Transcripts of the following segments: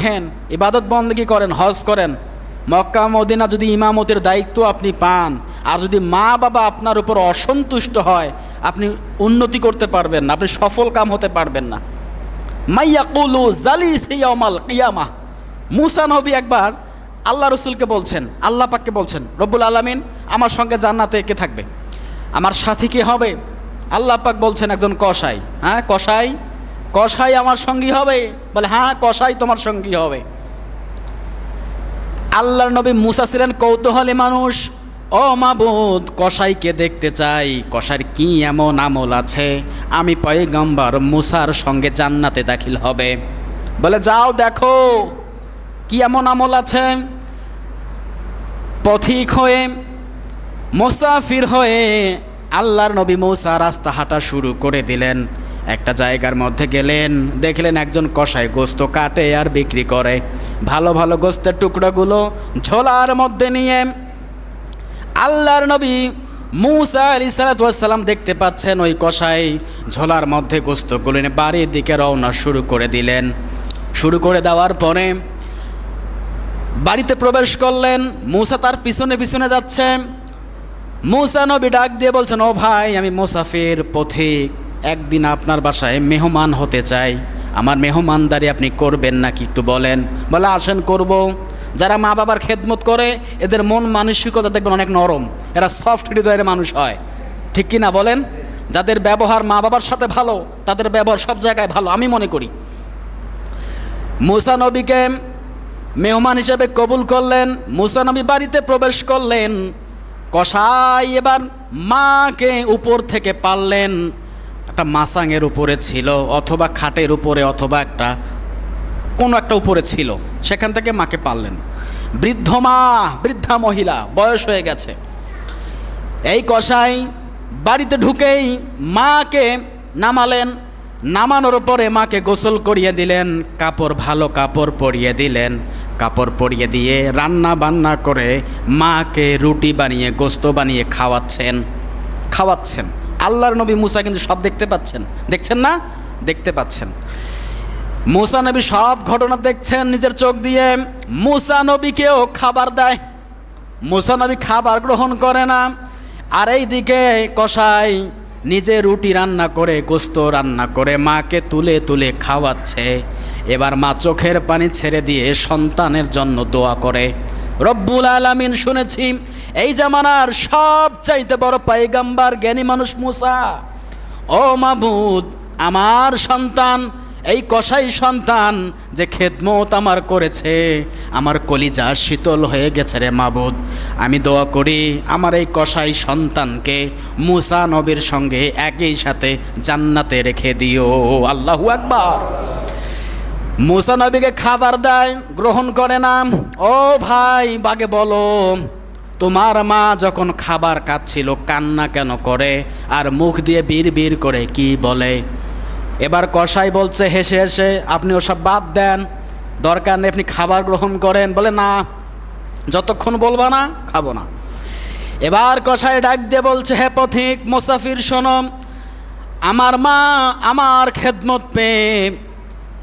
দেখেন ইবাদত বন্দী করেন, হজ করেন। মক্কা, মদিনা যদি ইমামতের দায়িত্ব আপনি পান, আর যদি মা বাবা আপনার উপর অসন্তুষ্ট হয়, আপনি উন্নতি করতে পারবেন না, আপনি সফল কাম হতে পারবেন না। মাইয়া কুলু জালি সিয়ামাল কিয়ামা। মুসা নবী একবার আল্লাহ রসুলকে বলছেন, আল্লাহ পাককে বলছেন, রব্বুল আলমিন, আমার সঙ্গে জান্নাতে কে থাকবে? আমার সাথী কে হবে? আল্লাহ পাক বলছেন একজন কসাই। হ্যাঁ কসাই? কসাই আমার সঙ্গী হবে? বলে হ্যাঁ কসাই তোমার সঙ্গী হবে। আল্লাহর নবী মুসা ছিলেন কৌতূহলী মানুষ। ও মাবুদ, কসাইকে দেখতে চাই। কসার কি এমন আমল আছে? আমি পয়গম্বর মুসার সঙ্গে জান্নাতে দাখিল হবে। বলে, যাও দেখো, কি এমন আমল আছে। পথিক হয়ে, মোসাফির হয়ে আল্লাহর নবী মৌসা রাস্তা হাঁটা শুরু করে দিলেন। একটা জায়গার মধ্যে গেলেন, দেখলেন একজন কষাই গোস্ত কাটে আর বিক্রি করে। ভালো ভালো গোস্তের টুকরোগুলো ঝোলার মধ্যে নিয়ে আল্লাহর নবী মুসা আলি সালাতাম দেখতে পাচ্ছেন ওই কষাই ঝোলার মধ্যে গোস্তগুলো নিয়ে বাড়ির দিকে রওনা শুরু করে দিলেন। শুরু করে দেওয়ার পরে বাড়িতে প্রবেশ করলেন, মুসা তার পিছনে পিছনে যাচ্ছে। মুসা নবী ডাক দিয়ে বলছেন, ও ভাই, আমি মুসাফির পথিক। একদিন আপনার বাসায় মেহমান হতে চাই। আমার মেহমানদারি আপনি করবেন নাকি একটু বলেন? বলে, আসেন, করব। যারা মা বাবার খেদমত করে, এদের মন মানসিকতা দেখবেন অনেক নরম। এরা সফট হৃদয়ের মানুষ হয়। ঠিক কি না বলেন? যাদের ব্যবহার মা বাবার সাথে ভালো, তাদের ব্যবহার সব জায়গায় ভালো, আমি মনে করি। মুসা নবীকে মেহমান হিসেবে কবুল করলেন, মুসা নবী বাড়িতে প্রবেশ করলেন কষাই এবার মাকে উপর থেকে পারলেন একটা মাসাঙের উপরে ছিল অথবা খাটের উপরে অথবা একটা, কোনো একটা উপরে ছিল। সেখান থেকে মাকে পারলেন বৃদ্ধ মা, বৃদ্ধা মহিলা, বয়স হয়ে গেছে। এই কষাই বাড়িতে ঢুকেই মাকে নামালেন। নামানোর পরে মাকে গোসল করিয়ে দিলেন, কাপড় ভালো কাপড় পরিয়ে দিলেন। কাপড় পরিয়ে দিয়ে রান্না বান্না করে মাকে রুটি বানিয়ে, গোস্ত বানিয়ে খাওয়াচ্ছেন খাওয়াচ্ছেন। আল্লাহর নবী মুসা কিন্তু সব দেখতে পাচ্ছেন। দেখছেন না? দেখতে পাচ্ছেন। মুসা নবী সব ঘটনা দেখছেন নিজের চোখ দিয়ে। মুসা নবীকেও খাবার দেয়। মুসা নবী খাবার গ্রহণ করে না। আর এই দিকে কষাই নিজে রুটি রান্না করে, গোস্ত রান্না করে, মাকে তুলে তুলে খাওয়াচ্ছে। এবার মা চোখের পানি ছেড়ে দিয়ে সন্তানের জন্য দোয়া করে। রব্বুল আলামিন শুনেছি এই জামানার সব চাইতে বড় পাইগাম্বার জ্ঞানী মানুষ মুসা। ও মাবুদ, আমার সন্তান, এই কসাই সন্তান যে খেদমত আমার করেছে, আমার কলিজা শীতল হয়ে গেছে রে মাবুদ। আমি দোয়া করি আমার এই কসাই সন্তানকে মুসা নবীর সঙ্গে একই সাথে জান্নাতে রেখে দিও। আল্লাহু আকবার। মুসা নবীকে খাবার দেয়, গ্রহণ করে না। ও ভাই, বাগে বলো তোমার মা যখন খাবার খাচ্ছিল, কান্না কেন করে? আর মুখ দিয়ে বীর বীর করে কি বলে? এবার কসাই বলছে, হেসে হেসে, আপনি ওসব বাদ দেন। দরকার নেই, আপনি খাবার গ্রহণ করেন। বলে, না, যতক্ষণ বলবা না, খাব না। এবার কসাই ডাক দিয়ে বলছে, হে পথিক, মোসাফির শোনম আমার মা আমার খেদমত পেয়ে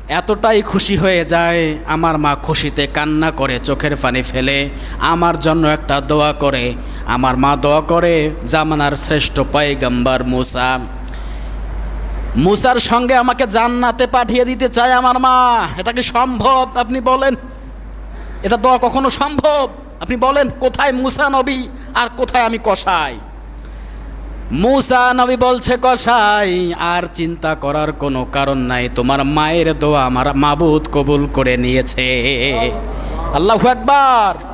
এতটাই খুশি হয়ে যায়, আমার মা খুশিতে কান্না করে চোখের পানি ফেলে, আমার জন্য একটা দোয়া করে। আমার মা দোয়া করে, জামানার শ্রেষ্ঠ পয়গম্বর মুসা। মুসার সঙ্গে আমাকে জান্নাতে পাঠিয়ে দিতে চায় আমার মা। এটা কি সম্ভব? আপনি বলেন। এটা দোয়া কখনো সম্ভব? আপনি বলেন, কোথায় মুসা নবী আর কোথায় আমি কষাই মুসা নবী বলছে কষাই আর চিন্তা করার কোনো কারণ নাই। তোমার মায়ের দোয়া আমার মাবুদ কবুল করে নিয়েছে। আল্লাহ। একবার